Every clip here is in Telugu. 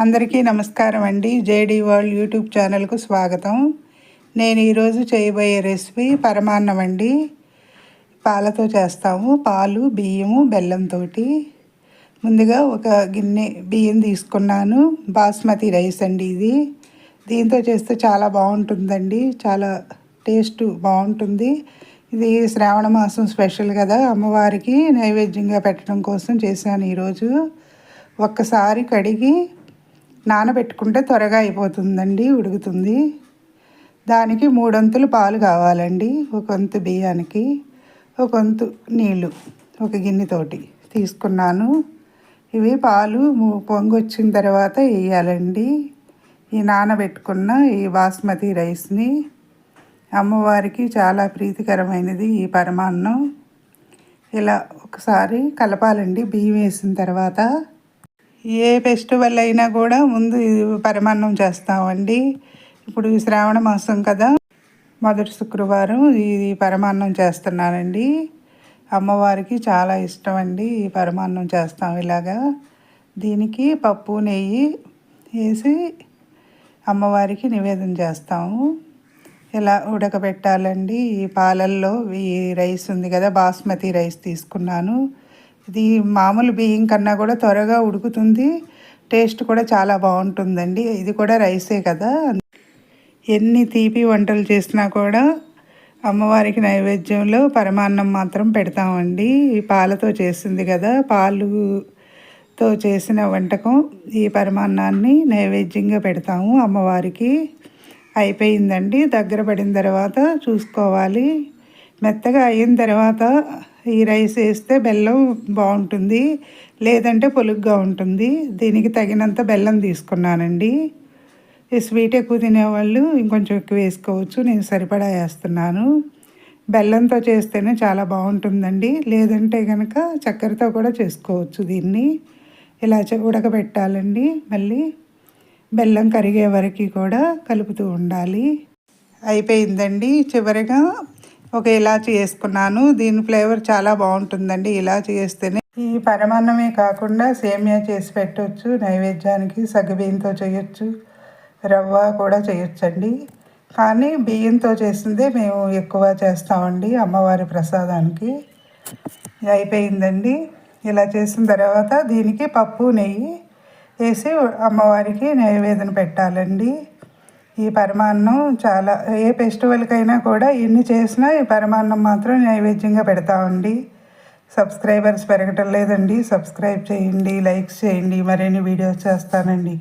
అందరికీ నమస్కారం అండి. జేడీ వరల్డ్ యూట్యూబ్ ఛానల్కు స్వాగతం. నేను ఈరోజు చేయబోయే రెసిపీ పరమాన్నం అండి. పాలతో చేస్తాము. పాలు బియ్యము బెల్లంతో ముందుగా ఒక గిన్నె బియ్యం తీసుకున్నాను. బాస్మతి రైస్ అండి ఇది. దీంతో చేస్తే చాలా బాగుంటుందండి. చాలా టేస్ట్ బాగుంటుంది. ఇది శ్రావణ మాసం స్పెషల్ కదా. అమ్మవారికి నైవేద్యంగా పెట్టడం కోసం చేశాను ఈరోజు. ఒక్కసారి కడిగి నానబెట్టుకుంటే త్వరగా అయిపోతుందండి ఉడుకుతుంది. దానికి మూడొంతులు పాలు కావాలండి ఒక వంతు బియ్యానికి ఒక వంతు నీళ్ళు ఒక గిన్నెతోటి తీసుకున్నాను. ఇవి పాలు పొంగొచ్చిన తర్వాత వేయాలండి. ఈ నానబెట్టుకున్న ఈ బాస్మతి రైస్ని అమ్మవారికి చాలా ప్రీతికరమైనది ఈ పరమాన్నం. ఇలా ఒకసారి కలపాలండి బియ్యం వేసిన తర్వాత. ఏ ఫెస్టివల్ అయినా కూడా ముందు పరమాన్నం చేస్తామండి. ఇప్పుడు శ్రావణ మాసం కదా మొదటి శుక్రవారం ఇది పరమాన్నం చేస్తున్నానండి. అమ్మవారికి చాలా ఇష్టం అండి ఈ పరమాన్నం చేస్తాం ఇలాగా. దీనికి పప్పు నెయ్యి వేసి అమ్మవారికి నివేదన చేస్తాము. ఇలా ఉడకబెట్టాలండి? ఈ పాలల్లో ఈ రైస్ ఉంది కదా బాస్మతి రైస్ తీసుకున్నాను. ఇది మామూలు బియ్యం కన్నా కూడా త్వరగా ఉడుకుతుంది. టేస్ట్ కూడా చాలా బాగుంటుందండి. ఇది కూడా రైసే కదా. ఎన్ని తీపి వంటలు చేసినా కూడా అమ్మవారికి నైవేద్యంలో పరమాన్నం మాత్రం పెడతామండి. ఈ పాలతో చేసింది కదా. పాలుతో చేసిన వంటకం ఈ పరమాన్నాన్ని నైవేద్యంగా పెడతాము అమ్మవారికి. అయిపోయిందండి. దగ్గర పడిన తర్వాత చూసుకోవాలి. మెత్తగా అయిన తర్వాత ఈ రైస్ వేస్తే బెల్లం బాగుంటుంది లేదంటే పొలుగ్గా ఉంటుంది. దీనికి తగినంత బెల్లం తీసుకున్నానండి. ఈ స్వీట్ ఎక్కువ తినేవాళ్ళు ఇంకొంచెం ఎక్కువ వేసుకోవచ్చు నేను సరిపడా వేస్తున్నాను. బెల్లంతో చేస్తేనే చాలా బాగుంటుందండి. లేదంటే కనుక చక్కెరతో కూడా చేసుకోవచ్చు దీన్ని. ఇలా ఉడకబెట్టాలండి మళ్ళీ. బెల్లం కరిగే వరకు కూడా కలుపుతూ ఉండాలి. అయిపోయిందండి చివరిగా ఒక ఇలాచి వేసుకున్నాను. దీని ఫ్లేవర్ చాలా బాగుంటుందండి ఇలాచి వేస్తేనే. ఈ పరమాన్నమే కాకుండా సేమియా చేసి పెట్టవచ్చు నైవేద్యానికి సగ్గుబియ్యంతో చేయొచ్చు రవ్వ కూడా చేయొచ్చండి. కానీ బియ్యంతో చేసిందే మేము ఎక్కువ చేస్తామండి అమ్మవారి ప్రసాదానికి. అయిపోయిందండి. ఇలా చేసిన తర్వాత దీనికి పప్పు నెయ్యి వేసి అమ్మవారికి నైవేదన పెట్టాలండి. ఈ పరమాన్నం చాలా ఏ ఫెస్టివల్కైనా కూడా ఎన్ని చేసినా ఈ పరమాన్నం మాత్రం నైవేద్యంగా పెడతామండి సబ్స్క్రైబర్స్ పెరగటం లేదండి. సబ్స్క్రైబ్ చేయండి లైక్స్ చేయండి మరిన్ని వీడియోస్ చేస్తానండి.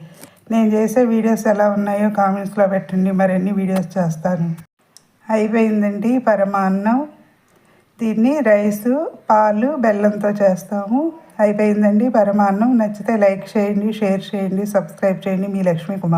నేను చేసే వీడియోస్ ఎలా ఉన్నాయో కామెంట్స్లో పెట్టండి మరిన్ని వీడియోస్ చేస్తాను. అయిపోయిందండి పరమాన్నం. దీన్ని రైసు పాలు బెల్లంతో చేస్తాము. అయిపోయిందండి పరమాన్నం. నచ్చితే లైక్ చేయండి షేర్ చేయండి సబ్స్క్రైబ్ చేయండి. మీ లక్ష్మీ కుమార్